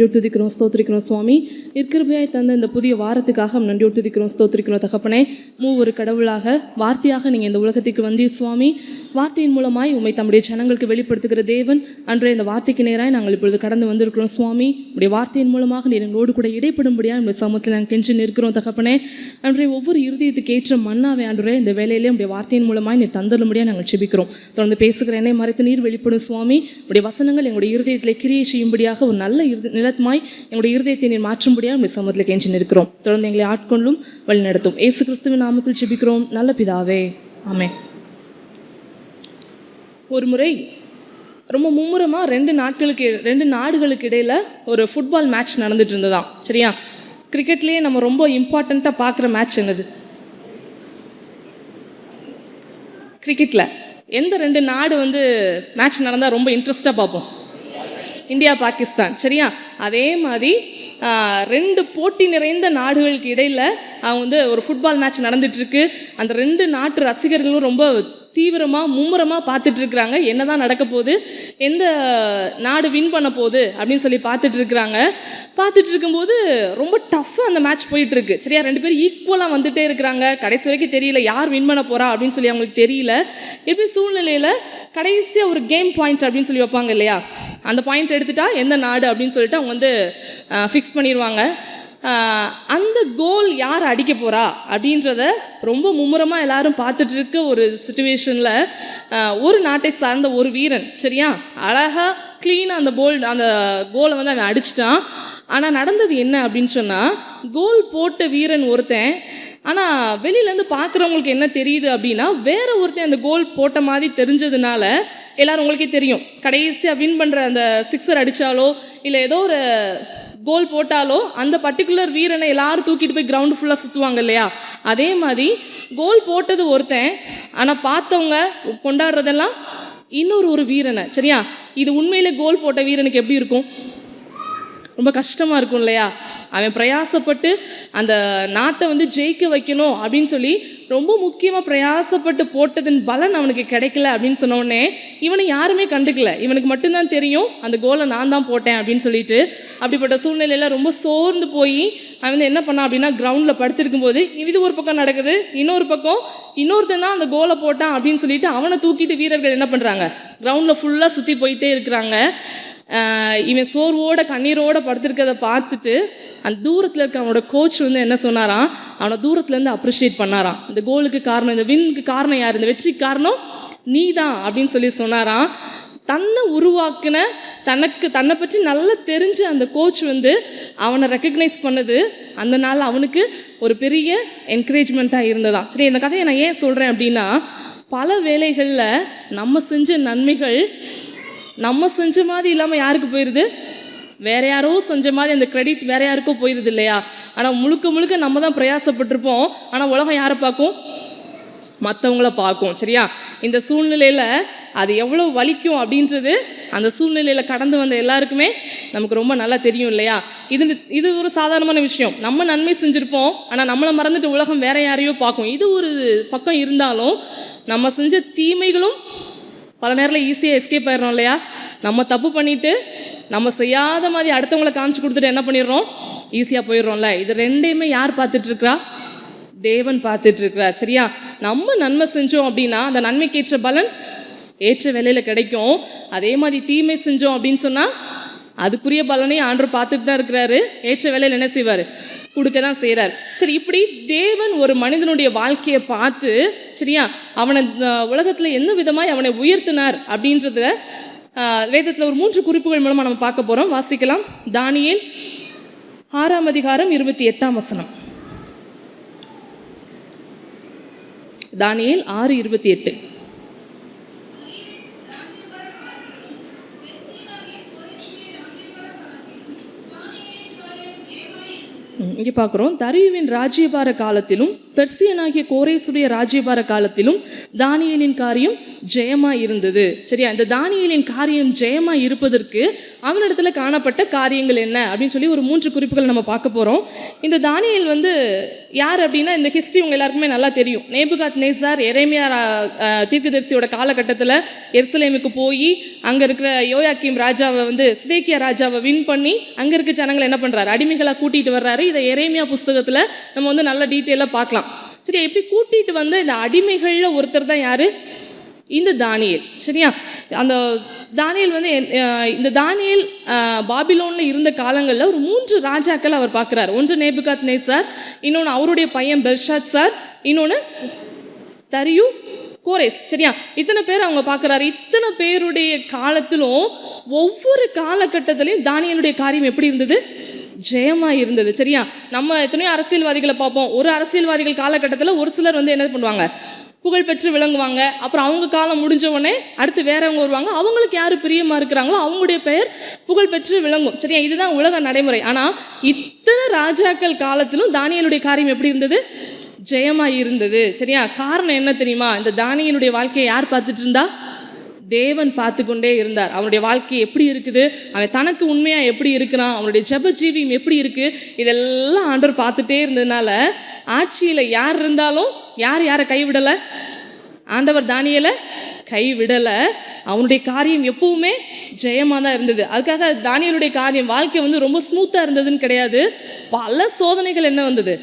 நன்றியோடு துதிக்கிறோம் ஸ்தோத்திரிக்கிறோம் சுவாமி. நிற்கிருபையாய் தந்த இந்த புதிய வாரத்துக்காக நன்றியோடு துதிக்கிறோம் ஸ்தோத்திரிக்கிறோம் தகப்பனே. மூ ஒரு கடவுளாக வார்த்தையாக நீங்கள் இந்த உலகத்துக்கு வந்தீர் சுவாமி. வார்த்தையின் மூலமாய் உம்மை தம்முடைய ஜனங்களுக்கு வெளிப்படுத்துகிற தேவன். அன்றைய இந்த வார்த்தைக்கு நேராக நாங்கள் இப்பொழுது கடந்து வந்திருக்கிறோம் சுவாமி. உடைய வார்த்தையின் மூலமாக நீர் எங்களோடு கூட இடைப்படும்படியாக இந்த சமூகத்தில் நாங்கள் கெஞ்சி நிற்கிறோம் தகப்பனே. அன்றைய ஒவ்வொரு இருதயத்துக்கு ஏற்ற மன்னாவே அன்றைய இந்த வேலையிலே உடைய வார்த்தையின் மூலமாய் நீர் தந்தரும்படியாக நாங்கள் செபிக்கிறோம். தொடர்ந்து பேசுகிற என்னை மறைத்து நீர் வெளிப்படும் சுவாமி. உடைய வசனங்கள் எங்களுடைய இருதயத்தில் கிரியை செய்யும்படியாக ஒரு நல்ல இரு பலத்மாய் எங்களுடைய இருதயத்தை நீர் மாற்றும்படியாக உடைய சமூகத்தில் கெஞ்சி நிற்கிறோம். தொடர்ந்து எங்களை ஆட்கொள்ளும் வழி நடத்தும் ஏசு கிறிஸ்துவின் நாமத்தில் செபிக்கிறோம் நல்ல பிதாவே. ஆமே ஒரு முறை ரொம்ப மும்முரமாக ரெண்டு நாட்களுக்கு ரெண்டு நாடுகளுக்கு இடையில் ஒரு ஃபுட்பால் மேட்ச் நடந்துட்டு இருந்ததா சரியா? கிரிக்கெட்லேயே நம்ம ரொம்ப இம்பார்ட்டண்ட்டாக பார்க்குற மேட்ச் என்னது? கிரிக்கெட்டில் எந்த ரெண்டு நாடு வந்து மேட்ச் நடந்தால் ரொம்ப இன்ட்ரெஸ்ட்டாக பார்ப்போம்? இந்தியா பாகிஸ்தான் சரியா? அதே மாதிரி ரெண்டு போட்டி நிறைந்த நாடுகளுக்கு இடையில் அவங்க வந்து ஒரு ஃபுட்பால் மேட்ச் நடந்துட்டுருக்கு அந்த ரெண்டு நாட்டு ரசிகர்களும் ரொம்ப தீவிரமாக மும்முரமாக பார்த்துட்டு இருக்கிறாங்க என்ன தான் நடக்க போகுது எந்த நாடு வின் பண்ண போகுது அப்படின்னு சொல்லி பார்த்துட்டு இருக்கிறாங்க பார்த்துட்டு இருக்கும்போது ரொம்ப டஃப்பாக அந்த மேட்ச் போயிட்டு இருக்கு சரியா ரெண்டு பேரும் ஈக்குவலாக வந்துட்டே இருக்கிறாங்க. கடைசி வரைக்கும் தெரியல யார் வின் பண்ண போகிறா அப்படின்னு சொல்லி அவங்களுக்கு தெரியல. எப்படி சூழ்நிலையில் கடைசியாக ஒரு கேம் பாயிண்ட் அப்படின்னு சொல்லி வைப்பாங்க இல்லையா? அந்த பாயிண்ட் எடுத்துட்டா எந்த நாடு அப்படின்னு சொல்லிட்டு அவங்க வந்து ஃபிக்ஸ் பண்ணிடுவாங்க. அந்த கோல் யார் அடிக்க போகிறா அப்படின்றத ரொம்ப மும்முரமாக எல்லாரும் பார்த்துட்ருக்க ஒரு சுச்சுவேஷனில் ஒரு நாட்டை சார்ந்த ஒரு வீரன் சரியா? அழகாக க்ளீனாக அந்த போல் அந்த கோலை வந்து அவன் அடிச்சிட்டான். ஆனால் நடந்தது என்ன அப்படின்னு சொன்னால் கோல் போட்ட வீரன் ஒருத்தன் ஆனால் வெளியிலேருந்து பார்க்குறவங்களுக்கு என்ன தெரியுது அப்படின்னா வேற ஒருத்தன் அந்த கோல் போட்ட மாதிரி தெரிஞ்சதுனால எல்லாரும் உங்களுக்கே தெரியும். கடைசியாக வின் பண்ணுற அந்த சிக்ஸர் அடித்தாலோ இல்லை ஏதோ ஒரு கோல் போட்டாலோ அந்த பர்டிகுலர் வீரனை எல்லாரும் தூக்கிட்டு போய் கிரவுண்டு ஃபுல்லாக சுற்றுவாங்க இல்லையா? அதே மாதிரி கோல் போட்டது ஒருத்தன் ஆனால் பார்த்தவங்க கொண்டாடுறதெல்லாம் இன்னொரு ஒரு வீரனை சரியா? இது உண்மையிலே கோல் போட்ட வீரனுக்கு எப்படி இருக்கும்? ரொம்ப கஷ்டமாக இருக்கும் இல்லையா? அவன் பிரயாசப்பட்டு அந்த நாட்டை வந்து ஜெயிக்க வைக்கணும் அப்படின்னு சொல்லி ரொம்ப முக்கியமாக பிரயாசப்பட்டு போட்டதன் பலன் அவனுக்கு கிடைக்கல அப்படின்னு சொன்னோடனே இவனை யாருமே கண்டுக்கல. இவனுக்கு மட்டும்தான் தெரியும் அந்த கோலை நான் தான் போட்டேன் அப்படின்னு சொல்லிட்டு. அப்படிப்பட்ட சூழ்நிலையில் ரொம்ப சோர்ந்து போய் அவன் வந்து என்ன பண்ணான் அப்படின்னா கிரவுண்டில் படுத்திருக்கும் போது இது ஒரு பக்கம் நடக்குது இன்னொரு பக்கம் இன்னொருத்தன் தான் அந்த கோலை போட்டான் அப்படின்னு சொல்லிட்டு அவனை தூக்கிட்டு வீரர்கள் என்ன பண்ணுறாங்க கிரவுண்டில் ஃபுல்லாக சுற்றி போயிட்டே இருக்கிறாங்க. இவன் சோர்வோட கண்ணீரோட படுத்திருக்கிறத பார்த்துட்டு அந்த தூரத்தில் இருக்க அவனோட கோச் வந்து என்ன சொன்னாராம்? அவனை தூரத்துலேருந்து அப்ரிஷியேட் பண்ணாராம். இந்த கோலுக்கு காரணம் இந்த வின்னுக்கு காரணம் யார்? இந்த வெற்றிக்கு காரணம் நீ தான் அப்படின்னு சொல்லி சொன்னாராம். தன்னை உருவாக்குன தனக்கு தன்னை பற்றி நல்லா தெரிஞ்ச அந்த கோச் வந்து அவனை ரெக்கக்னைஸ் பண்ணது. அந்த நாள் அவனுக்கு ஒரு பெரிய என்கரேஜ்மெண்ட்டாக இருந்ததாம். சரி இந்த கதையை நான் ஏன் சொல்கிறேன் அப்படின்னா பல வேலைகளில் நம்ம செஞ்ச நன்மைகள் நம்ம செஞ்ச மாதிரி இல்லாமல் யாருக்கு போயிடுது வேற யாரோ செஞ்ச மாதிரி அந்த கிரெடிட் வேற யாருக்கோ போயிடுது இல்லையா? ஆனால் முழுக்க முழுக்க நம்ம தான் பிரயாசப்பட்டிருப்போம். ஆனால் உலகம் யாரை பார்க்கும்? மற்றவங்கள பார்க்கும் சரியா? இந்த சூழ்நிலையில் அது எவ்வளோ வலிக்கும் அப்படின்றது அந்த சூழ்நிலையில் கடந்து வந்த எல்லாருக்குமே நமக்கு ரொம்ப நல்லா தெரியும் இல்லையா? இது இது ஒரு சாதாரணமான விஷயம். நம்ம நன்மை செஞ்சுருப்போம் ஆனால் நம்மளை மறந்துட்டு உலகம் வேற யாரையோ பார்க்கும். இது ஒரு பக்கம் இருந்தாலும் நம்ம செஞ்ச தீமைகளும் பல நேரத்தில் ஈஸியாக எஸ்கேப் ஆயிடறோம் இல்லையா? நம்ம தப்பு பண்ணிவிட்டு நம்ம செய்யாத மாதிரி அடுத்தவங்களை காமிச்சு கொடுத்துட்டு என்ன பண்ணிடுறோம்? ஈஸியாக போயிடுறோம்ல. இது ரெண்டையுமே யார் பார்த்துட்ருக்குறா தேவன் பார்த்துட்ருக்கிறார் சரியா? நம்ம நன்மை செஞ்சோம் அப்படின்னா அந்த நன்மைக்கேற்ற பலன் ஏற்ற வேலையில் கிடைக்கும். அதே மாதிரி தீமை செஞ்சோம் அப்படின்னு சொன்னால் அதுக்குரிய பலனையும் ஆண்டர் பார்த்துட்டு தான் இருக்கிறாரு. ஏற்ற வேலையில் என்ன செய்வார்? கொடுக்க தான் செய்கிறார் சரி இப்படி தேவன் ஒரு மனிதனுடைய வாழ்க்கையை பார்த்து சரியா அவனை உலகத்தில் எந்த விதமாய் அவனை உயர்த்தினார் அப்படின்றத வேதத்தில் ஒரு மூன்று குறிப்புகள் மூலமாக நம்ம பார்க்க போகிறோம் வாசிக்கலாம். தானியேல் ஆறாம் அதிகாரம் இருபத்தி எட்டாம் வசனம். தானியேல் ஆறு இருபத்தி எட்டு. இங்கே பார்க்குறோம். தரியுவின் ராஜ்யபார காலத்திலும் பெர்சியனாகிய கோரேசுடைய ராஜ்யபார காலத்திலும் தானியலின் காரியம் ஜெயமா இருந்தது. சரியா? இந்த தானியலின் காரியம் ஜெயமா இருப்பதற்கு அவனிடத்துல காணப்பட்ட காரியங்கள் என்ன? அப்படின்னு சொல்லி ஒரு மூன்று குறிப்புகள் நம்ம பார்க்க போகிறோம் இந்த தானியல் வந்து யார் அப்படின்னா இந்த ஹிஸ்ட்ரி உங்க எல்லாருக்குமே நல்லா தெரியும். நேபுகாத் நேசார் எரேமியா தீர்க்கதரிசியோட காலகட்டத்தில் எருசலேமுக்கு போய் அங்கே இருக்கிற யோயாக்கிம் ராஜாவை வந்து சிதேக்கியா ராஜாவை வின் பண்ணி அங்கே இருக்க ஜனங்களை என்ன பண்ணுறாரு அடிமைகளாக கூட்டிகிட்டு வர்றாரு. இதை எரேமியா புஸ்தகத்தில் நம்ம வந்து நல்ல டீட்டெயிலாக பார்க்கலாம். சரி எப்படி கூட்டிகிட்டு வந்த இந்த அடிமைகளில் ஒருத்தர் தான் யார்? இந்த தானியல். சரியா? அந்த தானியல் வந்து என்- இந்த தானியல் பாபிலோனில் இருந்த காலங்களில் ஒரு மூன்று ராஜாக்கள் அவர் பார்க்குறாரு. ஒன்று நேபுகாத் நேசார் இன்னொன்று அவருடைய பையன் பெல்ஷாத் சார் இன்னொன்று தரியு கோரேஸ். சரியா? இத்தனை பேர் அவங்க பார்க்குறாரு. இத்தனை பேருடைய காலத்திலும் ஒவ்வொரு காலகட்டத்திலையும் தானியலுடைய காரியம் எப்படி இருந்தது? ஜெயமாக இருந்தது. சரியா? நம்ம எத்தனையோ அரசியல்வாதிகளை பார்ப்போம். ஒரு அரசியல்வாதிகள் காலகட்டத்தில் ஒரு சிலர் வந்து என்ன பண்ணுவாங்க? புகழ்பெற்று விளங்குவாங்க. அப்புறம் அவங்க காலம் முடிஞ்ச உடனே அடுத்து வேறவங்க வருவாங்க. அவங்களுக்கு யார் பிரியமாக இருக்கிறாங்களோ அவங்களுடைய பெயர் புகழ்பெற்று விளங்கும். சரியா? இதுதான் உலக நடைமுறை. ஆனால் இத்தனை ராஜாக்கள் காலத்திலும் தானியலுடைய காரியம் எப்படி இருந்தது? ஜெயமாக இருந்தது. சரியா? காரணம் என்ன தெரியுமா? இந்த தானியனுடைய வாழ்க்கையை யார் பார்த்துட்டு இருந்தா? தேவன் பார்த்து கொண்டே இருந்தார். அவனுடைய வாழ்க்கை எப்படி இருக்குது? அவன் தனக்கு உண்மையாக எப்படி இருக்கிறான்? அவனுடைய ஜப ஜீவியம் எப்படி இருக்குது இதெல்லாம் ஆண்டவர் பார்த்துட்டே இருந்ததுனால ஆட்சியில் யார் இருந்தாலும் யார் யாரை கைவிடலை? ஆண்டவர் தானியலை கைவிடலை. அவனுடைய காரியம் எப்பவுமே ஜெயமாக தான் இருந்தது. அதுக்காக தானியலுடைய காரியம் வாழ்க்கை வந்து ரொம்ப ஸ்மூத்தாக இருந்ததுன்னு கிடையாது. பல சோதனைகள் என்ன வந்தது?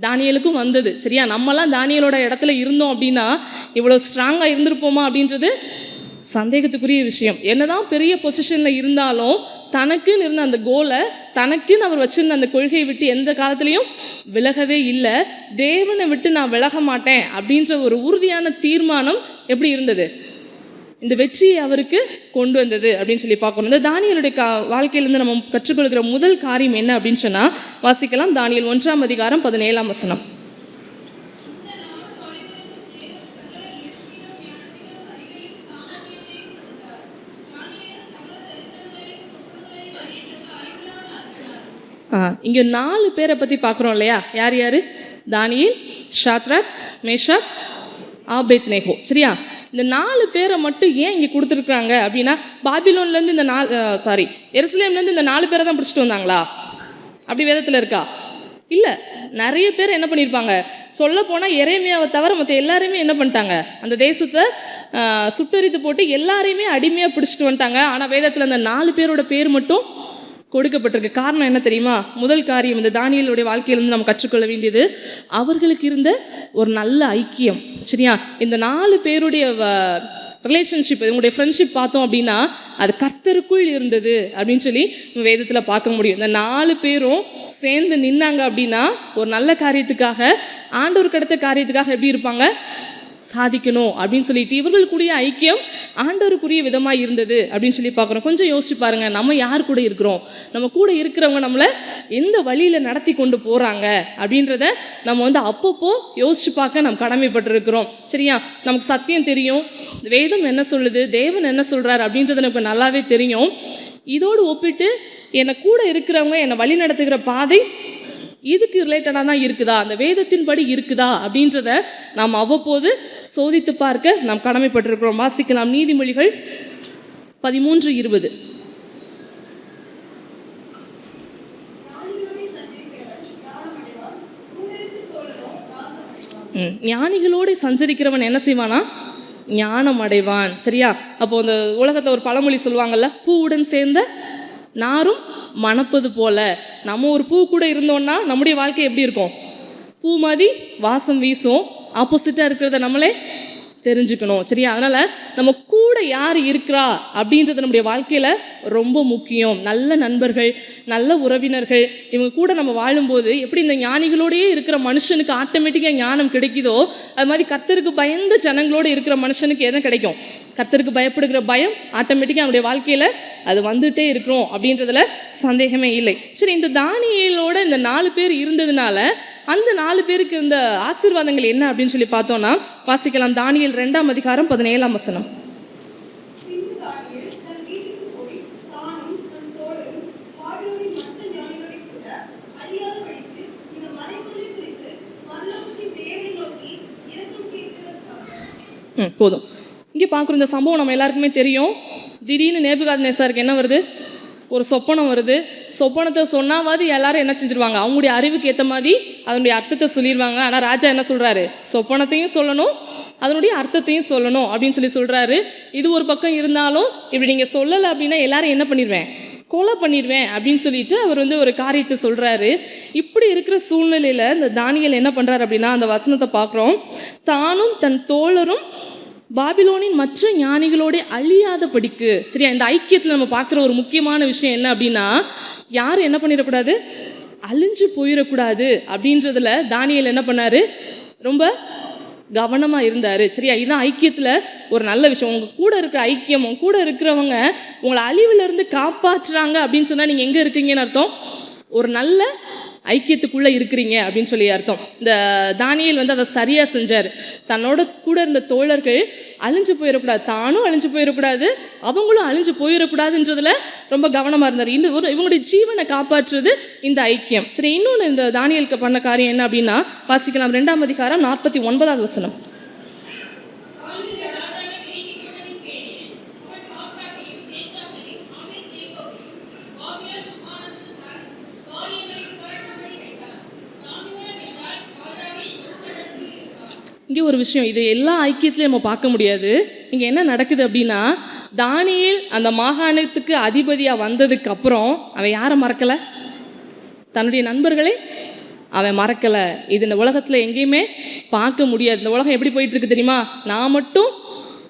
தானியலுக்கும் வந்தது. சரியா? நம்மலாம் தானியலோட இடத்துல இருந்தோம் அப்படின்னா இவ்வளோ ஸ்ட்ராங்காக இருந்திருப்போமா அப்படின்றது சந்தேகத்துக்குரிய விஷயம். என்னதான் பெரிய பொசிஷனில் இருந்தாலும் தனக்குன்னு இருந்த அந்த கோலை தனக்குன்னு அவர் வச்சிருந்த அந்த கொள்கையை விட்டு எந்த காலத்துலேயும் விலகவே இல்லை. தேவனை விட்டு நான் விலக மாட்டேன் அப்படின்ற ஒரு உறுதியான தீர்மானம் எப்படி இருந்தது? இந்த வெற்றியை அவருக்கு கொண்டு வந்தது அப்படின்னு சொல்லி பார்க்கணும். இந்த தானியலுடைய கா வாழ்க்கையிலேருந்து நம்ம கற்றுக்கொள்கிற முதல் காரியம் என்ன அப்படின்னு சொன்னால் வாசிக்கலாம். தானியல் ஒன்றாம் அதிகாரம் பதினேழாம் வசனம். இங்கே நாலு பேரை பற்றி பார்க்குறோம் இல்லையா? யார் யார்? தானியில் ஷாத்ராக் மேஷாக் ஆபேத் நேஹோ சரியா? இந்த நாலு பேரை மட்டும் ஏன் இங்கே கொடுத்துருக்குறாங்க அப்படின்னா பாபிலோன்லேருந்து இந்த நாலு சாரி எருசலேம்லேருந்து இந்த நாலு பேரை தான் பிடிச்சிட்டு வந்தாங்களா? அப்படி வேதத்தில் இருக்கா? இல்லை. நிறைய பேர் என்ன பண்ணியிருப்பாங்க சொல்ல போனால் இறைமையாவை தவிர மற்ற எல்லாருமே என்ன பண்ணிட்டாங்க? அந்த தேசத்தை சுட்டரித்து போட்டு எல்லாரையுமே அடிமையாக பிடிச்சிட்டு வந்துட்டாங்க. ஆனால் வேதத்தில் அந்த நாலு பேரோட பேர் மட்டும் கொடுக்கப்பட்டிருக்கு. காரணம் என்ன தெரியுமா? முதல் காரியம் இந்த தானியலுடைய வாழ்க்கையிலிருந்து நம்ம கற்றுக்கொள்ள வேண்டியது அவர்களுக்கு இருந்த ஒரு நல்ல ஐக்கியம். சரியா? இந்த நாலு பேருடைய ரிலேஷன்ஷிப் உங்களுடைய ஃப்ரெண்ட்ஷிப் பார்த்தோம் அப்படின்னா அது கர்த்தருக்குள் இருந்தது அப்படின்னு சொல்லி வேதத்தில் பார்க்க முடியும். இந்த நாலு பேரும் சேர்ந்து நின்னாங்க அப்படின்னா ஒரு நல்ல காரியத்துக்காக ஆண்டவர் அடுத்த காரியத்துக்காக எப்படி இருப்பாங்க? சாதிக்கணும் அப்படின்னு சொல்லிட்டு இவர்களுக்குரிய ஐக்கியம் ஆண்டவருக்குரிய விதமாக இருந்தது அப்படின்னு சொல்லி பார்க்குறோம். கொஞ்சம் யோசிச்சு பாருங்க நம்ம யார் கூட இருக்கிறோம்? நம்ம கூட இருக்கிறவங்க நம்மளை எந்த வழியில் நடத்தி கொண்டு போகிறாங்க அப்படின்றத நம்ம வந்து அப்பப்போ யோசிச்சு பார்க்க நம்ம கடமைப்பட்டிருக்கிறோம். சரியா? நமக்கு சத்தியம் தெரியும். வேதம் என்ன சொல்லுது? தேவன் என்ன சொல்கிறார் அப்படின்றது நமக்கு நல்லாவே தெரியும். இதோடு ஒப்பிட்டு என்னை கூட இருக்கிறவங்க என்னை வழி நடத்துகிற பாதை இதுக்கு ரிலேட்டடாக தான் இருக்குதா? அந்த வேதத்தின்படி இருக்குதா? அப்படின்றத நாம் அவ்வப்போது சோதித்து பார்க்க நாம் கடமைப்பட்டிருக்கிறோம். வாசிக்கலாம் நீதிமொழிகள் பதிமூன்று இருபது. ஞானிகளோடு சஞ்சரிக்கிறவன் என்ன செய்வானா? ஞானம் அடைவான் சரியா? அப்போ இந்த உலகத்தில் ஒரு பழமொழி சொல்லுவாங்கல்ல பூவுடன் சேர்ந்த நாரும் மணப்பது போல. நம்ம ஒரு பூ கூட இருந்தோம்னா நம்முடைய வாழ்க்கை எப்படி இருக்கும்? பூ மாதிரி வாசம் வீசும். ஆப்போசிட்டாக இருக்கிறத நம்மளே தெரிஞ்சுக்கணும். சரியா? அதனால் நம்ம கூட யார் இருக்கிறா அப்படின்றது நம்முடைய வாழ்க்கையில் ரொம்ப முக்கியம். நல்ல நண்பர்கள் நல்ல உறவினர்கள் இவங்க கூட நம்ம வாழும்போது எப்படி இந்த ஞானிகளோடையே இருக்கிற மனுஷனுக்கு ஆட்டோமேட்டிக்காக ஞானம் கிடைக்குதோ அது மாதிரி கத்தருக்கு பயந்த ஜனங்களோடு இருக்கிற மனுஷனுக்கு எதுவும் கிடைக்கும்? கத்தருக்கு பயப்படுகிற பயம் ஆட்டோமேட்டிக்காக அவனுடைய வாழ்க்கையில் அது வந்துட்டே இருக்கிறோம் அப்படின்றதுல சந்தேகமே இல்லை. சரி இந்த தானியலோட இந்த நாலு பேர் இருந்ததுனால அந்த நாலு பேருக்கு இருந்த ஆசீர்வாதங்கள் என்ன அப்படின்னு சொல்லி பார்த்தோம்னா வாசிக்கலாம். தானியல் ரெண்டாம் அதிகாரம் பதினேழாம் வசனம். ம் போதும். இங்கே பார்க்குற இந்த சம்பவம் நம்ம எல்லாருக்குமே தெரியும். திடீர்னு நேபுகாத் நேசாருக்கு என்ன வருது? ஒரு சொப்பனம் வருது. சொப்பனத்தை சொன்னாவது எல்லாரும் என்ன செஞ்சுருவாங்க? அவங்களுடைய அறிவுக்கு ஏற்ற மாதிரி அதனுடைய அர்த்தத்தை சொல்லிடுவாங்க ஆனால் ராஜா என்ன சொல்கிறாரு சொப்பனத்தையும் சொல்லணும் அதனுடைய அர்த்தத்தையும் சொல்லணும் அப்படின்னு சொல்லி சொல்கிறாரு இது ஒரு பக்கம் இருந்தாலும் இப்படி நீங்கள் சொல்லலை அப்படின்னா எல்லாரும் என்ன பண்ணிடுவேன் கொலை பண்ணிடுவேன் அப்படின்னு சொல்லிட்டு அவர் வந்து ஒரு காரியத்தை சொல்கிறாரு இப்படி இருக்கிற சூழ்நிலையில் இந்த தானியல் என்ன பண்ணுறாரு அப்படின்னா அந்த வசனத்தை பார்க்குறோம். தானும் தன் தோழரும் பாபிலோனின் மற்ற ஞானிகளோட அழியாத படிக்கு சரியா இந்த ஐக்கியத்தில் நம்ம பார்க்குற ஒரு முக்கியமான விஷயம் என்ன அப்படின்னா யாரும் என்ன பண்ணிடக்கூடாது? அழிஞ்சு போயிடக்கூடாது அப்படின்றதுல தானியல் என்ன பண்ணார்? ரொம்ப கவனமாக இருந்தார். சரியா இதுதான் ஐக்கியத்தில் ஒரு நல்ல விஷயம். உங்கள் கூட இருக்கிற ஐக்கியம் உங்க கூட இருக்கிறவங்க உங்களை அழிவிலிருந்து காப்பாற்றுறாங்க அப்படின்னு சொன்னால் நீங்கள் எங்கே இருக்கீங்கன்னு அர்த்தம்? ஒரு நல்ல ஐக்கியத்துக்குள்ளே இருக்கிறீங்க அப்படின்னு சொல்லி அர்த்தம். இந்த தானியல் வந்து அதை சரியாக செஞ்சார். தன்னோட கூட இருந்த தோழர்கள் அழிஞ்சு போயிடக்கூடாது தானும் அழிஞ்சு போயிடக்கூடாது அவங்களும் அழிஞ்சு போயிடக்கூடாதுன்றதுல ரொம்ப கவனமாக இருந்தார். இந்த ஒரு இவங்களுடைய ஜீவனை காப்பாற்றுறது இந்த ஐக்கியம். சரி இன்னொன்று இந்த தானியலுக்கு பண்ண காரியம் என்ன அப்படின்னா வாசிக்கலாம். ரெண்டாம் அதிகாரம் நாற்பத்தி ஒன்பதாவது வசனம். இங்கே ஒரு விஷயம் இது எல்லா ஐக்கியத்திலையும் நம்ம பார்க்க முடியாது. இங்கே என்ன நடக்குது அப்படின்னா தானியில் அந்த மாகாணத்துக்கு அதிபதியாக வந்ததுக்கு அப்புறம் அவன் யாரை மறக்கலை? தன்னுடைய நண்பர்களை அவன் மறக்கலை. இது இந்த உலகத்தில் எங்கேயுமே பார்க்க முடியாது. இந்த உலகம் எப்படி போயிட்டுருக்கு தெரியுமா? நான் மட்டும்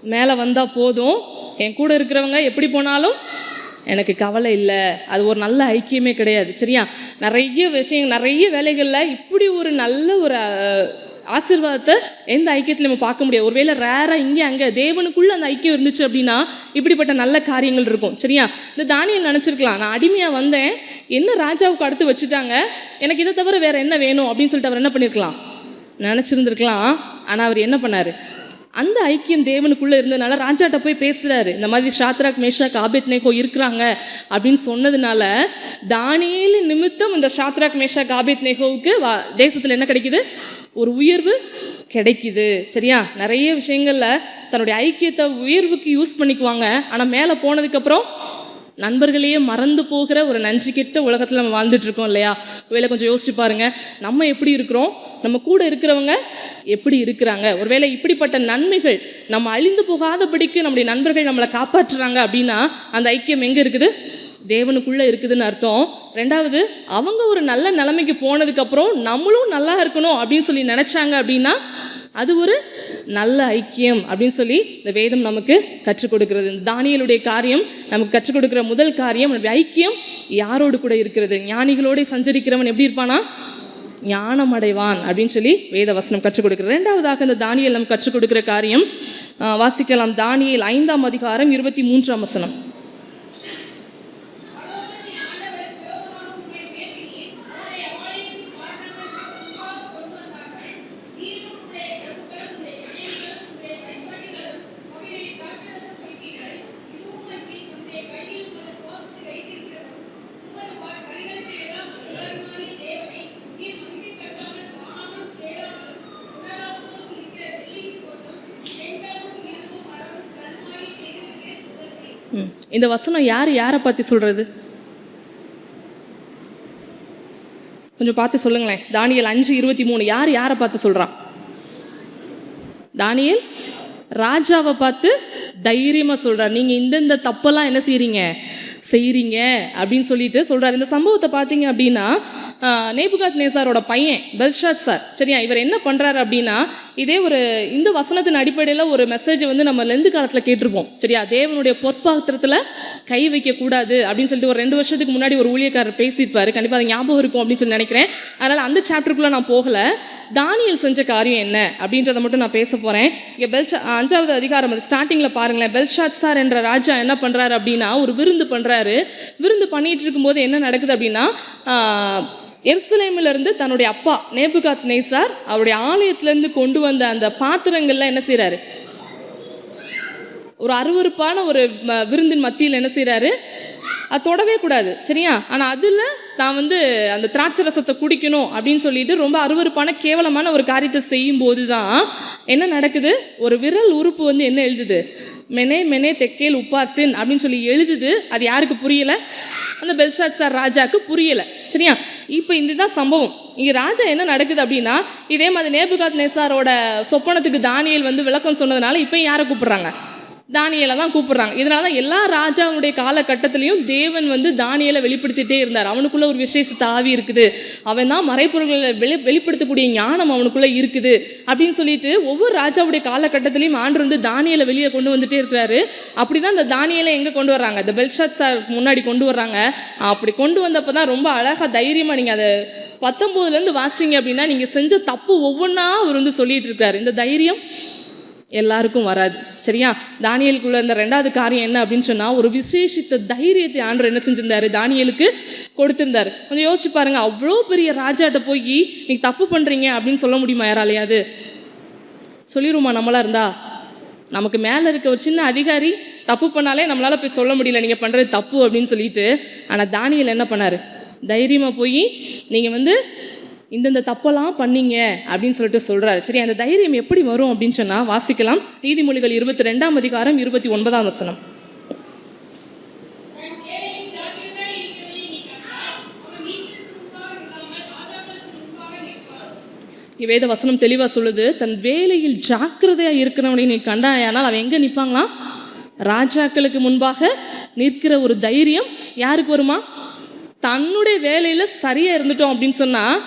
மேலே வந்தால் போதும். என் கூட இருக்கிறவங்க எப்படி போனாலும் எனக்கு கவலை இல்லை. அது ஒரு நல்ல ஐக்கியமே கிடையாது. சரியா? நிறைய விஷயம் நிறைய வேலைகளில் இப்படி ஒரு நல்ல ஒரு ஆசீர்வாதத்தை எந்த ஐக்கியத்தில் நம்ம பார்க்க முடியாது. ஒருவேளை ரேராக இங்கே அங்கே தேவனுக்குள்ளே அந்த ஐக்கியம் இருந்துச்சு அப்படின்னா இப்படிப்பட்ட நல்ல காரியங்கள் இருக்கும். சரியா? இந்த தானியல் நினச்சிருக்கலாம். நான் அடிமையாக வந்தேன். என்ன ராஜாவுக்கு அடுத்து வச்சுட்டாங்க? எனக்கு இதை தவிர வேறு என்ன வேணும் அப்படின்னு சொல்லிட்டு அவர் என்ன பண்ணியிருக்கலாம் நினச்சிருந்துருக்கலாம். ஆனால் அவர் என்ன பண்ணார்? அந்த ஐக்கியம் தேவனுக்குள்ளே இருந்ததுனால ராஜாட்ட போய் பேசுகிறாரு இந்த மாதிரி ஷாத்ராக் மேஷாக் ஆபேத் நேகோ இருக்கிறாங்க அப்படின்னு சொன்னதுனால தானியல் நிமித்தம் இந்த ஷாத்ராக் மேஷாக் ஆபேத் நேகோவுக்கு வா தேசத்தில் என்ன கிடைக்குது? ஒரு உயர்வு கிடைக்குது. சரியா? நிறைய விஷயங்களில் தன்னுடைய ஐக்கியத்தை உயர்வுக்கு யூஸ் பண்ணிக்குவாங்க. ஆனால் மேலே போனதுக்கப்புறம் நண்பர்களையே மறந்து போகிற ஒரு நன்றி கெட்ட உலகத்தில் நம்ம வாழ்ந்துட்டுருக்கோம் இல்லையா? ஒருவேளை கொஞ்சம் யோசிச்சு பாருங்கள் நம்ம எப்படி இருக்கிறோம்? நம்ம கூட இருக்கிறவங்க எப்படி இருக்கிறாங்க? ஒருவேளை இப்படிப்பட்ட நன்மைகள் நம்ம அழிந்து போகாதபடிக்கு நம்முடைய நண்பர்கள் நம்மளை காப்பாற்றுறாங்க அப்படின்னா அந்த ஐக்கியம் எங்கே இருக்குது? தேவனுக்குள்ளே இருக்குதுன்னு அர்த்தம். ரெண்டாவது அவங்க ஒரு நல்ல நிலைமைக்கு போனதுக்கப்புறம் நம்மளும் நல்லா இருக்கணும் அப்படின்னு சொல்லி நினச்சாங்க அப்படின்னா அது ஒரு நல்ல ஐக்கியம் அப்படின்னு சொல்லி இந்த வேதம் நமக்கு கற்றுக் கொடுக்கிறது. தானியலுடைய காரியம் நமக்கு கற்றுக் கொடுக்குற முதல் காரியம் நம்முடைய ஐக்கியம் யாரோடு கூட இருக்கிறது? ஞானிகளோடு சஞ்சரிக்கிறவன் எப்படி இருப்பானா? ஞானம் அடைவான் அப்படின்னு சொல்லி வேத வசனம் கற்றுக் கொடுக்குறது. ரெண்டாவதாக இந்த தானியல் நம்ம கற்றுக் கொடுக்குற காரியம் வாசிக்கலாம். தானியல் ஐந்தாம் அதிகாரம் இருபத்தி மூன்றாம் வசனம். இந்த வசனம் யார் யாரை பற்றி சொல்கிறது கொஞ்சம் பார்த்து சொல்லுங்களேன். தானியல் அஞ்சு இருபத்தி மூணு. யார் யாரை பார்த்து சொல்கிறான் தானியல் ராஜாவை பார்த்து தைரியமாக சொல்கிறார் நீங்கள் இந்தந்த தப்பெல்லாம் என்ன செய்கிறீங்க செய்கிறீங்க அப்படின்னு சொல்லிட்டு சொல்கிறார் இந்த சம்பவத்தை பார்த்தீங்க அப்படின்னா நேபுகாத் நேசாரோட பையன் பெல்ஷாத் சார். சரியா? இவர் என்ன பண்ணுறாரு அப்படின்னா இதே ஒரு இந்த வசனத்தின் அடிப்படையில் ஒரு மெசேஜை வந்து நம்ம லெந்து காலத்தில் கேட்டிருப்போம். சரியா? தேவனுடைய பொற்பாத்திரத்தில் கை வைக்கக்கூடாது அப்படின்னு சொல்லிட்டு ஒரு ரெண்டு வருஷத்துக்கு முன்னாடி ஒரு ஊழியக்காரர் பேசியிருப்பார். கண்டிப்பாக அது ஞாபகம் இருக்கும் அப்படின்னு சொல்லி நினைக்கிறேன். அதனால் அந்த சாப்டருக்குள்ளே நான் போகலை. தானியல் செஞ்ச காரியம் என்ன? அப்படின்றத மட்டும் நான் பேச போகிறேன் இங்கே பெல்ஷா அஞ்சாவது அதிகாரம் அது ஸ்டார்டிங்கில் பாருங்களேன். பெல்ஷாத் சார் என்ற ராஜா என்ன பண்ணுறாரு அப்படின்னா ஒரு விருந்து பண்ணுறாரு விருந்து பண்ணிகிட்டு இருக்கும்போது என்ன நடக்குது அப்படின்னா எர்சலேமிலிருந்து தன்னுடைய அப்பா நேபுகாத் நெய்சார் அவருடைய ஆலயத்திலேருந்து கொண்டு வந்த அந்த பாத்திரங்கள்லாம் என்ன செய்கிறாரு ஒரு அருவருப்பான ஒரு ம- விருந்தின் மத்தியில் என்ன செய்கிறாரு அது தொடவே கூடாது சரியா? ஆனால் அதில் தான் வந்து அந்த திராட்சை ரசத்தை குடிக்கணும் அப்படின்னு சொல்லிட்டு ரொம்ப அருவருப்பான கேவலமான ஒரு காரியத்தை செய்யும்போது தான் என்ன நடக்குது? ஒரு விரல் உறுப்பு வந்து என்ன எழுதுது? மெனே மெனே தெக்கேல் உப்பாசின் அப்படின்னு சொல்லி எழுதுது. அது யாருக்கு புரியலை? அந்த பெல்ஷாத் சார் ராஜாவுக்கு புரியலை. சரியா? இப்போ இதுதான் சம்பவம். இங்கே ராஜா என்ன நடக்குது அப்படின்னா இதே மாதிரி நேபுகாத் நேசாரோட சொப்பனத்துக்கு தானியல் வந்து விளக்கம் சொன்னதுனால இப்போ யாரை கூப்பிட்றாங்க? தானியலை தான் கூப்பிட்றாங்க. இதனால தான் எல்லா ராஜாவுடைய காலகட்டத்திலையும் தேவன் வந்து தானியலை வெளிப்படுத்திட்டே இருந்தார். அவனுக்குள்ள ஒரு விசேஷ தாவி இருக்குது. அவன் தான் மறைப்பொருள்களை வெளி வெளிப்படுத்தக்கூடிய ஞானம் அவனுக்குள்ளே இருக்குது. அப்படின்னு சொல்லிட்டு ஒவ்வொரு ராஜாவுடைய காலகட்டத்திலையும் ஆண்டு வந்து தானியலை வெளியே கொண்டு வந்துட்டே இருக்கிறாரு. அப்படி தான் இந்த தானியலை எங்கே கொண்டு வர்றாங்க? இந்த பெல்ஷாத் சார் முன்னாடி கொண்டு வர்றாங்க. அப்படி கொண்டு வந்தப்போ தான் ரொம்ப அழகாக தைரியமாக நீங்கள் அதை பத்தொம்போதுலேருந்து வாசிங்க அப்படின்னா நீங்கள் செஞ்ச தப்பு ஒவ்வொன்றா அவர் வந்து சொல்லிட்டு இருக்காரு இந்த தைரியம் எல்லாருக்கும் வராது. சரியா? தானியலுக்குள்ள இந்த ரெண்டாவது காரியம் என்ன அப்படின்னு சொன்னால் ஒரு விசேஷித்த தைரியத்தை ஆண்டு என்ன செஞ்சிருந்தாரு? தானியலுக்கு கொடுத்திருந்தாரு. கொஞ்சம் யோசிச்சு பாருங்க அவ்வளோ பெரிய ராஜாட்ட போய் நீ தப்பு பண்ணுறீங்க அப்படின்னு சொல்ல முடியுமா யாராலையாது சொல்லிடுமா நம்மளா இருந்தா? நமக்கு மேலே இருக்க ஒரு சின்ன அதிகாரி தப்பு பண்ணாலே நம்மளால் போய் சொல்ல முடியல நீங்கள் பண்ணுறது தப்பு அப்படின்னு சொல்லிட்டு ஆனால் தானியல் என்ன பண்ணார்? தைரியமாக போய் நீங்கள் வந்து இந்தந்த தப்பெல்லாம் பண்ணீங்க அப்படின்னு சொல்லிட்டு சொல்கிறாரு சரி அந்த தைரியம் எப்படி வரும் அப்படின்னு சொன்னால் வாசிக்கலாம். நீதிமொழிகள் இருபத்தி ரெண்டாம் அதிகாரம் இருபத்தி ஒன்பதாம் வசனம் வேத வசனம் தெளிவாக சொல்லுது தன் வேலையில் ஜாக்கிரதையாக இருக்கிறவனை நீ கண்டாயானால் அவன் எங்கே நிற்பாங்களாம் ராஜாக்களுக்கு முன்பாக நிற்கிற ஒரு தைரியம் யாருக்கு வருமா? தன்னுடைய வேலையில் சரியாக இருந்துட்டோம் அப்படின்னு சொன்னால்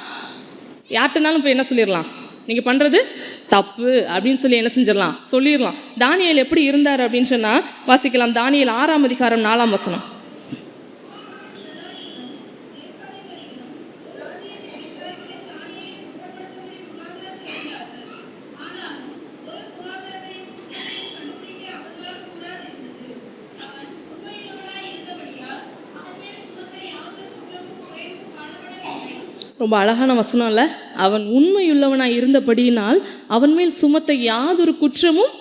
யார்கிட்டனாலும் போய் என்ன சொல்லிடலாம்? நீங்கள் பண்ணுறது தப்பு அப்படின்னு சொல்லி என்ன செஞ்சிடலாம்? சொல்லிடலாம். தானியல் எப்படி இருந்தார் அப்படின்னு சொன்னால் வாசிக்கலாம். தானியல் ஆறாம் அதிகாரம் நாலாம் வசனம். ரொம்ப அழகான வசனம் இல்லை அவன் உண்மையுள்ளவனாய் இருந்தபடியினால் அவன் மேல் சுமத்த யாதொரு குற்றமும்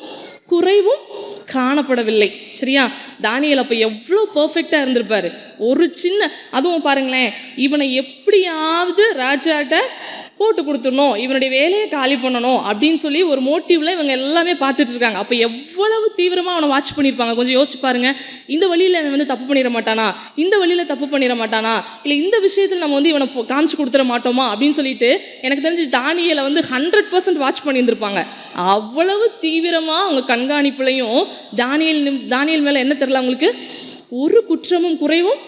குறைவும் காணப்படவில்லை. சரியா? தானியல் அப்போ எவ்வளோ பர்ஃபெக்டாக இருந்திருப்பாரு. ஒரு சின்ன அதுவும் பாருங்களேன் இவனை எப்படியாவது ராஜாட்ட போட்டு கொடுத்துடணும் இவனுடைய வேலையை காலி பண்ணணும் அப்படின்னு சொல்லி ஒரு மோட்டிவ்ல இவங்க எல்லாமே பார்த்துட்டு இருக்காங்க. அப்போ எவ்வளவு தீவிரமாக அவனை வாட்ச் பண்ணியிருப்பாங்க? கொஞ்சம் யோசிச்சு பாருங்க. இந்த வழியில் இவன் வந்து தப்பு பண்ணிட மாட்டானா? இந்த வழியில் தப்பு பண்ணிட மாட்டானா? இல்லை இந்த விஷயத்தில் நம்ம வந்து இவனை காமிச்சு கொடுத்துட மாட்டோமா? அப்படின்னு சொல்லிட்டு எனக்கு தெரிஞ்சு தானியலை வந்து ஹண்ட்ரட் பர்சன்ட் வாட்ச் பண்ணியிருந்திருப்பாங்க. அவ்வளவு தீவிரமாக அவங்க கண்காணிப்புலையும் தானியல் தானியல் மேலே என்ன தெரியல அவங்களுக்கு? ஒரு குற்றமும் குறைவும்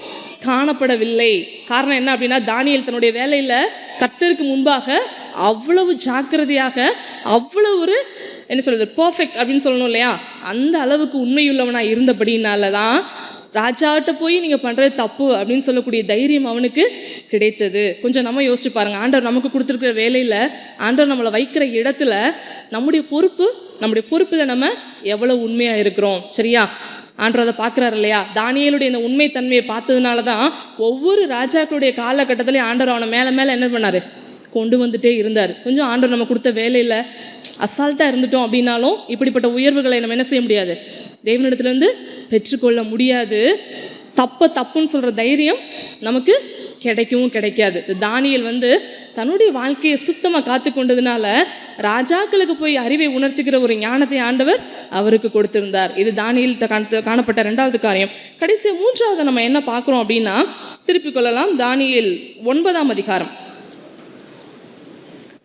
காணப்படவில்லை. காரணம் என்ன அப்படின்னா தானியல் தன்னுடைய வேலையில் கர்த்தருக்கு முன்பாக அவ்வளவு ஜாக்கிரதையாக அவ்வளவு ஒரு என்ன சொல்கிறது பர்ஃபெக்ட் அப்படின்னு சொல்லணும் இல்லையா? அந்த அளவுக்கு உண்மையுள்ளவனாக இருந்தபடினால தான் ராஜாட்ட போய் நீங்கள் பண்ணுறது தப்பு அப்படின்னு சொல்லக்கூடிய தைரியம் அவனுக்கு கிடைத்தது. கொஞ்சம் நம்ம யோசிச்சு பாருங்க. ஆண்டவர் நமக்கு கொடுத்துருக்கிற வேலையில் ஆண்டவர் நம்மளை வைக்கிற இடத்துல நம்முடைய பொறுப்பு நம்முடைய பொறுப்பில் நம்ம எவ்வளவு உண்மையாக இருக்கிறோம். சரியா? ஆண்டவர் அதை பார்க்குறாரு இல்லையா? தானியலுடைய இந்த உண்மைத்தன்மையை பார்த்ததுனால தான் ஒவ்வொரு ராஜாக்களுடைய காலகட்டத்திலையும் ஆண்டவர் அவனை மேலே மேலே என்ன பண்ணார்? கொண்டு வந்துட்டே இருந்தார். கொஞ்சம் ஆண்டவர் நம்ம கொடுத்த வேலையில் அசால்ட்டாக இருந்துட்டோம் அப்படின்னாலும் இப்படிப்பட்ட உயர்வுகளை நம்ம என்ன செய்ய முடியாது? தேவனிடத்துலேருந்து பெற்றுக்கொள்ள முடியாது. தப்ப தப்புன்னு சொல்கிற தைரியம் நமக்கு கிடைக்கவும் கிடைக்காது. தானியல் வந்து தன்னுடைய வாழ்க்கையை சுத்தமாக காத்து கொண்டதுனால ராஜாக்களுக்கு போய் அறிவை உணர்த்துகிற ஒரு ஞானத்தை ஆண்டவர் அவருக்கு கொடுத்திருந்தார். இது தானியல் காண- காணப்பட்ட ரெண்டாவது காரியம். கடைசி மூன்றாவது நம்ம என்ன பார்க்குறோம் அப்படின்னா திருப்பிக் கொள்ளலாம். தானியல் ஒன்பதாம் அதிகாரம்.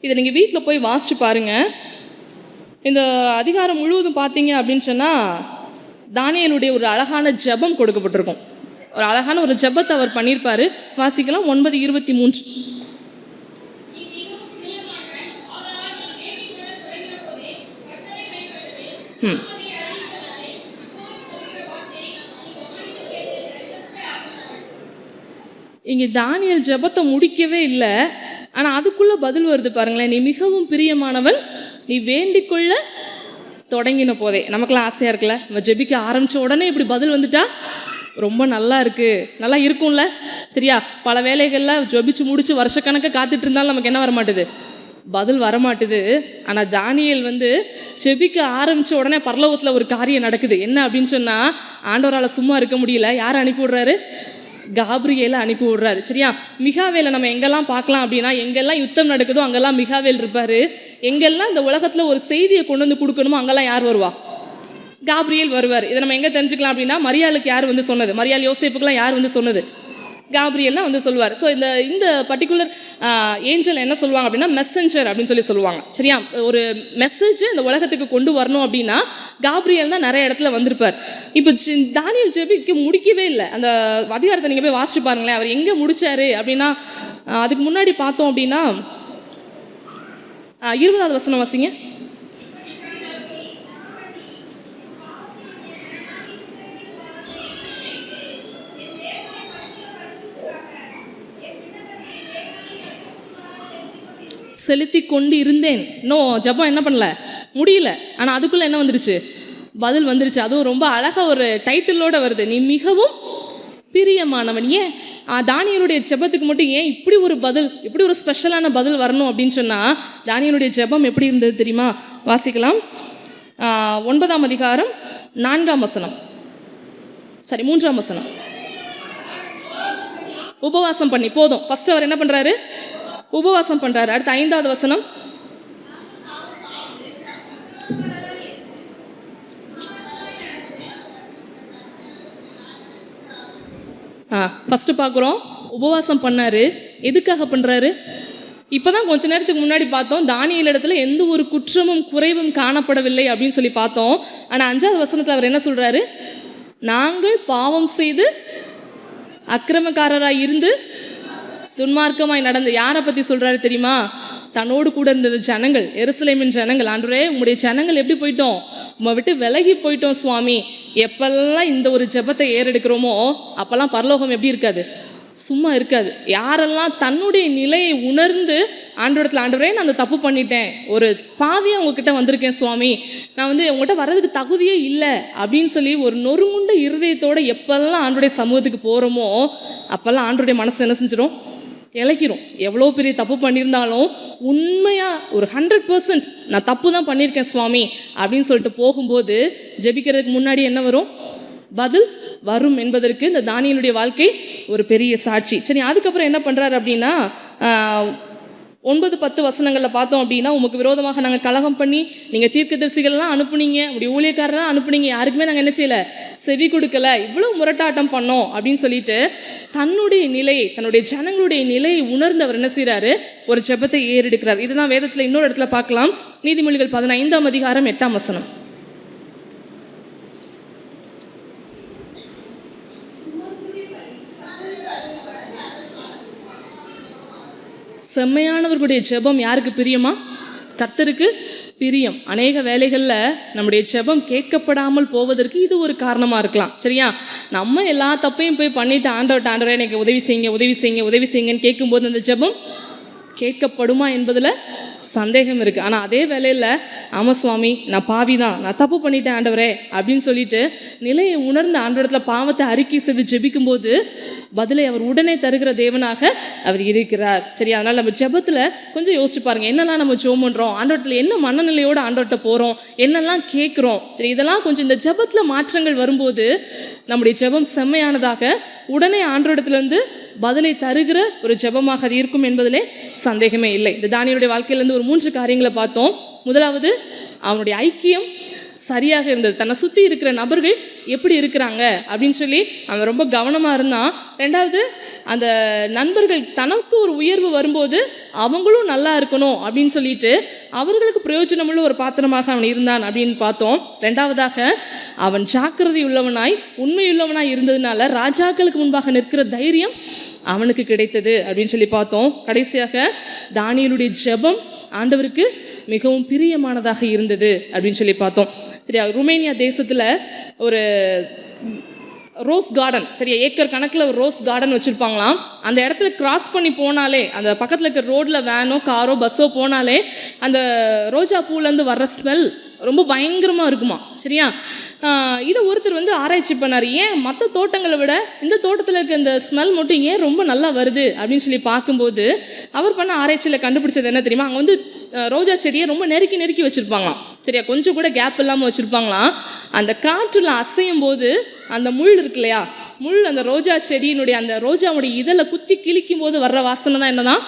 இதை நீங்கள் வீட்டில் போய் வாசிச்சு பாருங்க. இந்த அதிகாரம் முழுவதும் பார்த்தீங்க அப்படின்னு சொன்னால் தானியலுடைய ஒரு அழகான ஜெபம் கொடுக்கப்பட்டிருக்கும். ஒரு அழகான ஒரு ஜெபத்தை அவர் பண்ணியிருப்பாரு. வாசிக்கலாம் ஒன்பது இருபத்தி மூன்று. ம். இங்கே தானியல் ஜெபத்தை முடிக்கவே இல்லை. ஆனால் அதுக்குள்ளே பதில் வருது பாருங்களேன். நீ மிகவும் பிரியமானவன் நீ வேண்டிக்கொள்ள தொடங்கின போதே. நமக்கெல்லாம் ஆசையாக இருக்குல்ல? நம்ம ஜெபிக்க ஆரம்பித்த உடனே இப்படி பதில் வந்துட்டா? ரொம்ப நல்லா இருக்குது நல்லா இருக்கும்ல? சரியா? பல வேலைகளில் ஜொபிச்சு முடிச்சு வருஷக்கணக்காக காத்துட்டு இருந்தாலும் நமக்கு என்ன வரமாட்டுது? பதில் வரமாட்டுது. ஆனால் தானியல் வந்து செபிக்க ஆரம்பித்த உடனே பரலோகத்தில் ஒரு காரியம் நடக்குது. என்ன அப்படின்னு சொன்னால் ஆண்டவரால் சும்மா இருக்க முடியல. யார் அனுப்பி விடுறாரு? காப்ரியேலை அனுப்பி விடுறாரு. சரியா? மிகாவேலை நம்ம எங்கெல்லாம் பார்க்கலாம் அப்படின்னா எங்கெல்லாம் யுத்தம் நடக்குதோ அங்கெல்லாம் மிகாவேல் இருப்பார். எங்கெல்லாம் இந்த உலகத்தில் ஒரு செய்தியை கொண்டு வந்து கொடுக்கணுமோ அங்கெல்லாம் யார் வருவா? காப்ரியல் வருவார். இதை நம்ம எங்கே தெரிஞ்சுக்கலாம் அப்படின்னா மரியாளுக்கு யார் வந்து சொன்னது? மரியாள் யோசிப்புக்கெலாம் யார் வந்து சொன்னது? காப்ரியல் வந்து சொல்லுவார் ஸோ இந்த இந்த பர்டிகுலர் ஏஞ்சல் என்ன சொல்லுவாங்க அப்படின்னா மெசஞ்சர் அப்படின்னு சொல்லி சொல்லுவாங்க. சரியா? ஒரு மெசேஜ் இந்த உலகத்துக்கு கொண்டு வரணும் அப்படின்னா காப்ரியல் தான் நிறைய இடத்துல வந்திருப்பார். இப்போ தானியல் ஜெபிக்கு முடிக்கவே இல்லை. அந்த அதிகாரத்தை நீங்கள் போய் வாசிச்சு பாருங்களேன். அவர் எங்கே முடிச்சாரு அப்படின்னா அதுக்கு முன்னாடி பார்த்தோம் அப்படின்னா இருபதாவது வசனம் வாசிங்க. செலுத்தி கொண்டு இருந்தேன் நோ ஜெபம் என்ன பண்ணல? முடியல. ஆனால் அதுக்குள்ளே என்ன வந்துருச்சு? பதில் வந்துருச்சு. அதுவும் ரொம்ப அழகாக ஒரு டைட்டிலோட வருது. நீ மிகவும் பிரியமானவன். ஏன்? ஆ, ஜெபத்துக்கு மட்டும் ஏன் இப்படி ஒரு பதில் இப்படி ஒரு ஸ்பெஷலான பதில் வரணும்? அப்படின்னு சொன்னால் தானியனுடைய ஜெபம் எப்படி இருந்தது தெரியுமா? வாசிக்கலாம். ஒன்பதாம் அதிகாரம் நான்காம் வசனம். சரி மூன்றாம் வசனம். உபவாசம் பண்ணி போதும். ஃபஸ்ட்டு அவர் என்ன பண்ணுறாரு உபவாசம் பண்ணுறாரு அடுத்து ஐந்தாவது வசனம். ஆ ஃபஸ்ட்டு பார்க்குறோம். உபவாசம் பண்ணார். எதுக்காக பண்ணுறாரு இப்போ தான் கொஞ்ச நேரத்துக்கு முன்னாடி பார்த்தோம். தானியல் இடத்துல எந்த ஒரு குற்றமும் குறைவும் காணப்படவில்லை அப்படின்னு சொல்லி பார்த்தோம். ஆனால் அஞ்சாவது வசனத்தில் அவர் என்ன சொல்கிறாரு நாங்கள் பாவம் செய்து அக்கிரமக்காரராக இருந்து துன்மார்க்கமாய் நடந்து யாரை பற்றி சொல்கிறாரு தெரியுமா? தன்னோடு கூட இருந்தது ஜனங்கள் எருசலேமின் ஜனங்கள். ஆண்டுரே உங்களுடைய ஜனங்கள் எப்படி போயிட்டோம்? உம்மை விட்டு விலகி போயிட்டோம் சுவாமி. எப்பெல்லாம் இந்த ஒரு ஜெபத்தை ஏறெடுக்கிறோமோ அப்போல்லாம் பரலோகம் எப்படி இருக்காது? சும்மா இருக்காது. யாரெல்லாம் தன்னுடைய நிலையை உணர்ந்து ஆண்டோடத்தில் ஆண்டவரே நான் அந்த தப்பு பண்ணிட்டேன். ஒரு பாவியாக உங்ககிட்ட வந்திருக்கேன் சுவாமி. நான் வந்து உங்ககிட்ட வர்றதுக்கு தகுதியே இல்லை. அப்படின்னு சொல்லி ஒரு நொறுங்குண்ட இருதயத்தோடு எப்பெல்லாம் ஆண்டுடைய சமூகத்துக்கு போகிறோமோ அப்போல்லாம் ஆண்டுடைய மனசு என்ன செஞ்சிடும்? இலகிரும் எவ்வளோ பெரிய தப்பு பண்ணியிருந்தாலும் உண்மையாக ஒரு ஹண்ட்ரட் பர்சன்ட் நான் தப்பு தான் பண்ணியிருக்கேன் சுவாமி அப்படின்னு சொல்லிட்டு போகும்போது ஜெபிக்கிறதுக்கு முன்னாடி என்ன வரும்? பதில் வரும் என்பதற்கு இந்த தானியனுடைய வாழ்க்கை ஒரு பெரிய சாட்சி. சரி அதுக்கப்புறம் என்ன பண்ணுறாரு அப்படின்னா ஒன்பது பத்து வசனங்களில் பார்த்தோம் அப்படின்னா உமக்கு விரோதமாக நாங்கள் கலகம் பண்ணி நீங்கள் தீர்க்கதரிசிகள்லாம் அனுப்புனீங்க அப்படி ஊழியக்காரலாம் அனுப்புனீங்க யாருக்குமே நாங்கள் என்ன செய்யலை? செவி கொடுக்கல. இவ்வளோ முரட்டாட்டம் பண்ணோம் அப்படின்னு சொல்லிட்டு தன்னுடைய நிலையை தன்னுடைய ஜனங்களுடைய நிலையை உணர்ந்து அவர் என்ன செய்கிறாரு ஒரு ஜெபத்தை ஏறெடுக்கிறார். இதுதான் வேதத்தில் இன்னொரு இடத்துல பார்க்கலாம். நீதிமொழிகள் பதினைந்தாம் அதிகாரம் எட்டாம் வசனம். செம்மையானவர்களுடைய ஜெபம் யாருக்கு பிரியமா? கர்த்தருக்கு பிரியம். அநேக வேலைகளில் நம்முடைய ஜெபம் கேட்கப்படாமல் போவதற்கு இது ஒரு காரணமாக இருக்கலாம். சரியா? நம்ம எல்லா தப்பையும் போய் பண்ணிட்டு ஆண்டவர் ஆண்டவரே எனக்கு உதவி செய்யுங்க உதவி செய்யுங்க உதவி செய்யுங்கன்னு கேட்கும்போது அந்த ஜெபம் கேட்கப்படுமா என்பதில் சந்தேகம் இருக்குது ஆனால் அதே வேலையில் ஆமாம் சுவாமி நான் பாவி தான் நான் தப்பு பண்ணிட்டேன் ஆண்டவரே அப்படின்னு சொல்லிட்டு நிலையை உணர்ந்த ஆண்டவரத்துல பாவத்தை அறிக்கை செய்து ஜெபிக்கும்போது பதிலை அவர் உடனே தருகிற தேவனாக அவர் இருக்கிறார். சரி அதனால் நம்ம ஜெபத்தில் கொஞ்சம் யோசிச்சு பாருங்க. என்னெல்லாம் நம்ம ஜோம் பண்ணுறோம் ஆண்டவரத்தில் என்ன மனநிலையோடு ஆண்டவர்கிட்ட போகிறோம் என்னெல்லாம் கேட்குறோம்? சரி இதெல்லாம் கொஞ்சம் இந்த ஜெபத்தில் மாற்றங்கள் வரும்போது நம்முடைய ஜெபம் செம்மையானதாக உடனே ஆண்டவரிடத்துலேருந்து பதிலை தருகிற ஒரு ஜெபமாக அது இருக்கும் என்பதிலே சந்தேகமே இல்லை. இந்த தானியனுடைய வாழ்க்கையிலேருந்து ஒரு மூன்று காரியங்களை பார்த்தோம். முதலாவது அவனுடைய ஐக்கியம் சரியாக இருந்தது. தன்னை சுற்றி இருக்கிற நபர்கள் எப்படி இருக்கிறாங்க அப்படின்னு சொல்லி அவன் ரொம்ப கவனமாக இருந்தான். ரெண்டாவது அந்த நண்பர்கள் தனக்கு ஒரு உயர்வு வரும்போது அவங்களும் நல்லா இருக்கணும் அப்படின்னு சொல்லிட்டு அவர்களுக்கு பிரயோஜனமுள்ள ஒரு பாத்திரமாக அவன் இருந்தான் அப்படின்னு பார்த்தோம். ரெண்டாவதாக அவன் ஜாக்கிரதை உள்ளவனாய் உண்மையுள்ளவனாய் இருந்ததுனால ராஜாக்களுக்கு முன்பாக நிற்கிற தைரியம் அவனுக்கு கிடைத்தது அப்படின்னு சொல்லி பார்த்தோம். கடைசியாக தானியலுடைய ஜெபம் ஆண்டவருக்கு மிகவும் பிரியமானதாக இருந்தது அப்படின்னு சொல்லி பார்த்தோம். சரியா? ருமேனியா தேசத்தில் ஒரு ரோஸ் கார்டன் சரியா? ஏக்கர் கணக்கில் ஒரு ரோஸ் கார்டன் வச்சுருப்பாங்களாம். அந்த இடத்துல கிராஸ் பண்ணி போனாலே அந்த பக்கத்தில் இருக்கிற ரோட்டில் வேனோ காரோ பஸ்ஸோ போனாலே அந்த ரோஜா பூலேருந்து வர்ற ஸ்மெல் ரொம்ப பயங்கரமாக இருக்குமா? சரியா? இதை ஒருத்தர் வந்து ஆராய்ச்சி பண்ணார். ஏன் மற்ற தோட்டங்களை விட இந்த தோட்டத்தில் இருக்க இந்த ஸ்மெல் மட்டும் ஏன் ரொம்ப நல்லா வருது? அப்படின்னு சொல்லி பார்க்கும்போது அவர் பண்ண ஆராய்ச்சியில் கண்டுபிடிச்சது என்ன தெரியுமா? அங்கே வந்து ரோஜா செடியை ரொம்ப நெருக்கி நெருக்கி வச்சுருப்பாங்களாம். சரியா? கொஞ்சம் கூட கேப் இல்லாமல் வச்சுருப்பாங்களாம். அந்த காற்றில் அசையும் போது அந்த முள் இருக்கு இல்லையா? முள் அந்த ரோஜா செடியினுடைய அந்த ரோஜாவுடைய இதழை குத்தி கிழிக்கும் போது வர்ற வாசனை தான் என்னதான்?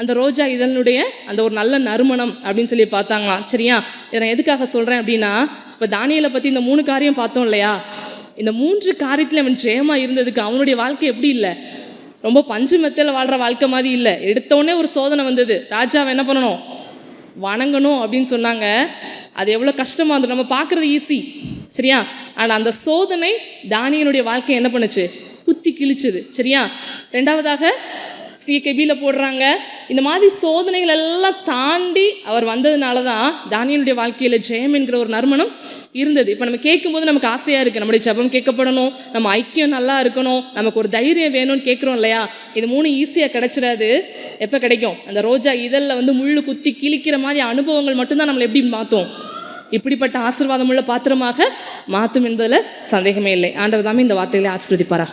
அந்த ரோஜா இதனுடைய அந்த ஒரு நல்ல நறுமணம் அப்படின்னு சொல்லி பார்த்தாங்களாம். சரியா? இதை நான் எதுக்காக சொல்கிறேன் அப்படின்னா இப்போ தானியலை பற்றி இந்த மூணு காரியம் பார்த்தோம் இல்லையா? இந்த மூன்று காரியத்தில் அவன் ஜெயமாக இருந்ததுக்கு அவனுடைய வாழ்க்கை எப்படி இல்லை? ரொம்ப பஞ்சு மெத்தையில் வாழ்கிற வாழ்க்கை மாதிரி இல்லை. எடுத்தோடனே ஒரு சோதனை வந்தது. ராஜாவை என்ன பண்ணணும்? வணங்கணும் அப்படின்னு சொன்னாங்க. அது எவ்வளோ கஷ்டமாக இருந்தது. நம்ம பார்க்குறது ஈஸி சரியா? ஆனால் அந்த சோதனை தானியனுடைய வாழ்க்கை என்ன பண்ணுச்சு? குத்தி கிழிச்சது. சரியா? ரெண்டாவதாக சிகேபியில் போடுறாங்க. இந்த மாதிரி சோதனைகள் எல்லாம் தாண்டி அவர் வந்ததுனால தான் தானியனுடைய வாழ்க்கையில் ஜெயம் என்கிற ஒரு நறுமணம் இருந்தது. இப்போ நம்ம கேட்கும்போது நமக்கு ஆசையாக இருக்குது நம்முடைய ஜெபம் கேட்கப்படணும். நம்ம ஐக்கியம் நல்லா இருக்கணும். நமக்கு ஒரு தைரியம் வேணும்னு கேட்குறோம் இல்லையா? இது மூணு ஈஸியாக கிடைச்சிடாது. எப்போ கிடைக்கும்? அந்த ரோஜா இதழில் வந்து முள்ளு குத்தி கிழிக்கிற மாதிரி அனுபவங்கள் மட்டும்தான் நம்மளை எப்படி மாற்றும் இப்படிப்பட்ட ஆசீர்வாதமுள்ள பாத்திரமாக மாற்றும் என்பதில் சந்தேகமே இல்லை. ஆண்டவர் தாமே இந்த வார்த்தைகளை ஆசிர்வதிப்பாராக.